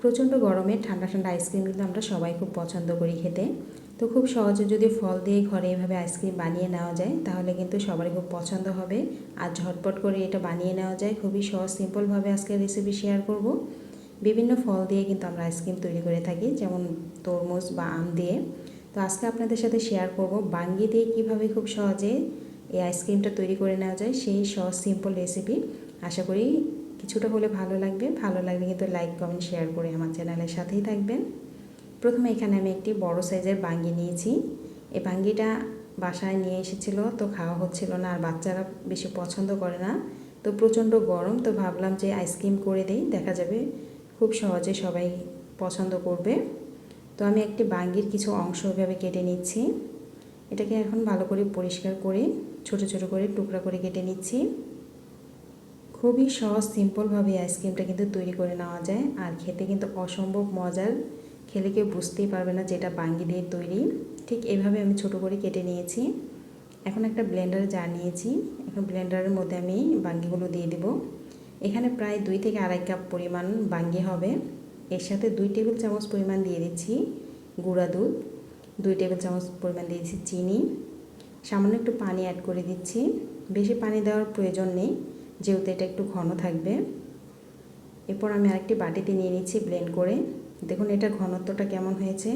প্রচণ্ড গরমে ঠান্ডা ঠান্ডা আইসক্রিম কিন্তু আমরা সবাই খুব পছন্দ করি খেতে। তো খুব সহজে যদি ফল দিয়ে ঘরে এভাবে আইসক্রিম বানিয়ে নেওয়া যায়, তাহলে কিন্তু সবারই খুব পছন্দ হবে। আর ঝটপট করে এটা বানিয়ে নেওয়া যায়, খুবই সহজ, সিম্পলভাবে আজকে রেসিপি শেয়ার করব। বিভিন্ন ফল দিয়ে কিন্তু আমরা আইসক্রিম তৈরি করে থাকি, যেমন তরমুজ বা আম দিয়ে। তো আজকে আপনাদের সাথে শেয়ার করব বাঙ্গি দিয়ে কীভাবে খুব সহজে এই আইসক্রিমটা তৈরি করে নেওয়া যায়, সেই সহজ সিম্পল রেসিপি আশা করি কিছুটা হলে ভালো লাগবে। ভালো লাগলে কিন্তু লাইক কমেন্ট শেয়ার করে আমার চ্যানেলের সাথেই থাকবেন। প্রথমে এখানে আমি একটি বড় সাইজের বাঙ্গি নিয়েছি। এই বাঙ্গিটা বাসায় নিয়ে এসেছিল, তো খাওয়া হচ্ছিল না, আর বাচ্চারা বেশি পছন্দ করে না। তো প্রচণ্ড গরম, তো ভাবলাম যে আইসক্রিম করে দেই, দেখা যাবে খুব সহজে সবাই পছন্দ করবে। তো আমি একটি বাঙ্গির কিছু অংশ এভাবে কেটে নিচ্ছি। এটাকে এখন ভালো করে পরিষ্কার করে ছোট ছোট করে টুকরা করে কেটে নিচ্ছি। খুবই সহজ সিম্পলভাবে আইসক্রিমটা কিন্তু তৈরি করে নেওয়া যায়। আর খেতে কিন্তু অসম্ভব মজার। খেলে কেউ বুঝতেই পারবে না যেটা বাঙ্গি দিয়ে তৈরি। ঠিক এভাবে আমি ছোট করে কেটে নিয়েছি। এখন একটা ব্লেন্ডারে জার নিয়েছি। এখন ব্লেন্ডারের মধ্যে আমি বাঙ্গিগুলো দিয়ে দেব। এখানে প্রায় দুই থেকে আড়াই কাপ পরিমাণ বাঙ্গি হবে। এর সাথে দুই টেবিল চামচ পরিমাণ দিয়ে দিচ্ছি গুঁড়া দুধ, দুই টেবিল চামচ পরিমাণ দিয়ে দিচ্ছি চিনি। সামান্য একটু পানি অ্যাড করে দিচ্ছি। বেশি পানি দেওয়ার প্রয়োজন নেই। যেহেতু এটা একটু ঘন থাকবে। এরপর আমি আরেকটি বাটিতে নিয়ে নিচ্ছি ব্লেন্ড করে। দেখুন এটা ঘনত্বটা কেমন হয়েছে।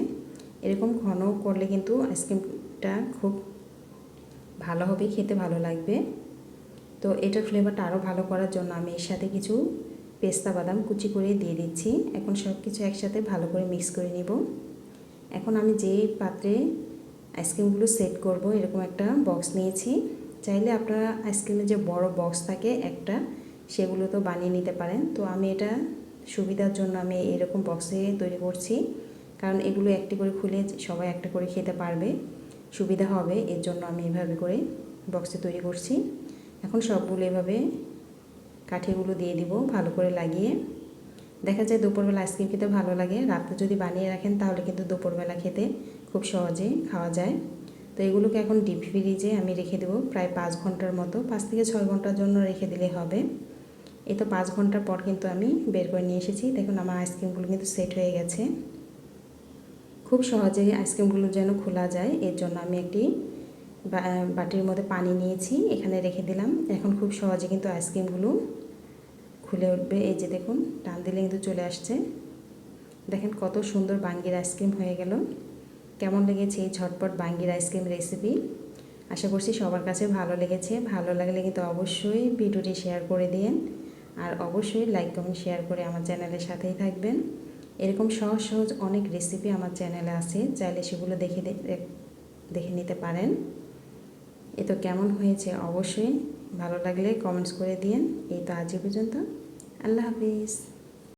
এরকম ঘন করলে কিন্তু আইসক্রিমটা খুব ভালো হবে, খেতে ভালো লাগবে। তো এটার ফ্লেভারটা আরও ভালো করার জন্য আমি এর সাথে কিছু পেস্তা বাদাম কুচি করে দিয়ে দিচ্ছি। এখন সব কিছু একসাথে ভালো করে মিক্স করে নিব। এখন আমি যে পাত্রে আইসক্রিমগুলো সেট করব, এরকম একটা বক্স নিয়েছি। চাইলে আপনারা আইসক্রিমের যে বড় বক্স থাকে একটা, সেগুলো তো বানিয়ে নিতে পারেন। তো আমি এটা সুবিধার জন্য আমি এরকম বক্সে তৈরি করছি। কারণ এগুলো একটি করে খুলে সবাই একটা করে খেতে পারবে। সুবিধা হবে, এর জন্য আমি এভাবে করে বক্সে তৈরি করছি। এখন সবগুলো এভাবে কাঠিগুলো দিয়ে দিব ভালো করে লাগিয়ে। দেখা যায় দুপুরবেলা আইসক্রিম খেতে ভালো লাগে। রাতে যদি বানিয়ে রাখেন তাহলে কিন্তু দুপুরবেলা খেতে খুব সহজেই খাওয়া যায়। তো এগুলোকে এখন ডিপ ফ্রিজে আমি রেখে দেবো প্রায় পাঁচ ঘণ্টার মতো, পাঁচ থেকে ছয় ঘণ্টার জন্য রেখে দিলে হবে। এই তো পাঁচ ঘণ্টার পর কিন্তু আমি বের করে নিয়ে এসেছি। দেখুন আমার আইসক্রিমগুলো কিন্তু সেট হয়ে গেছে। খুব সহজেই আইসক্রিমগুলো যেন খোলা যায়, এর জন্য আমি একটি বাটির মধ্যে পানি নিয়েছি, এখানে রেখে দিলাম। এখন খুব সহজে কিন্তু আইসক্রিমগুলো খুলে উঠবে। এই যে দেখুন টান দিলে কিন্তু চলে আসছে। দেখেন কত সুন্দর বাঙ্গির আইসক্রিম হয়ে গেল। কেমন লেগেছে এই ঝটপট বাঙ্গির আইসক্রিম রেসিপি আশা করছি সবার কাছে ভালো লেগেছে। ভালো লাগলে কিন্তু অবশ্যই ভিডিওটি শেয়ার করে দিন। আর অবশ্যই লাইক কমেন্ট শেয়ার করে আমার চ্যানেলের সাথেই থাকবেন। এরকম সহজ সহজ অনেক রেসিপি আমার চ্যানেলে আছে। চাইলে সেগুলো দেখে দেখে নিতে পারেন। এ তো কেমন হয়েছে? অবশ্যই ভালো লাগলে কমেন্টস করে দিন। এই তো আজই পর্যন্ত। আল্লাহ হাফিজ।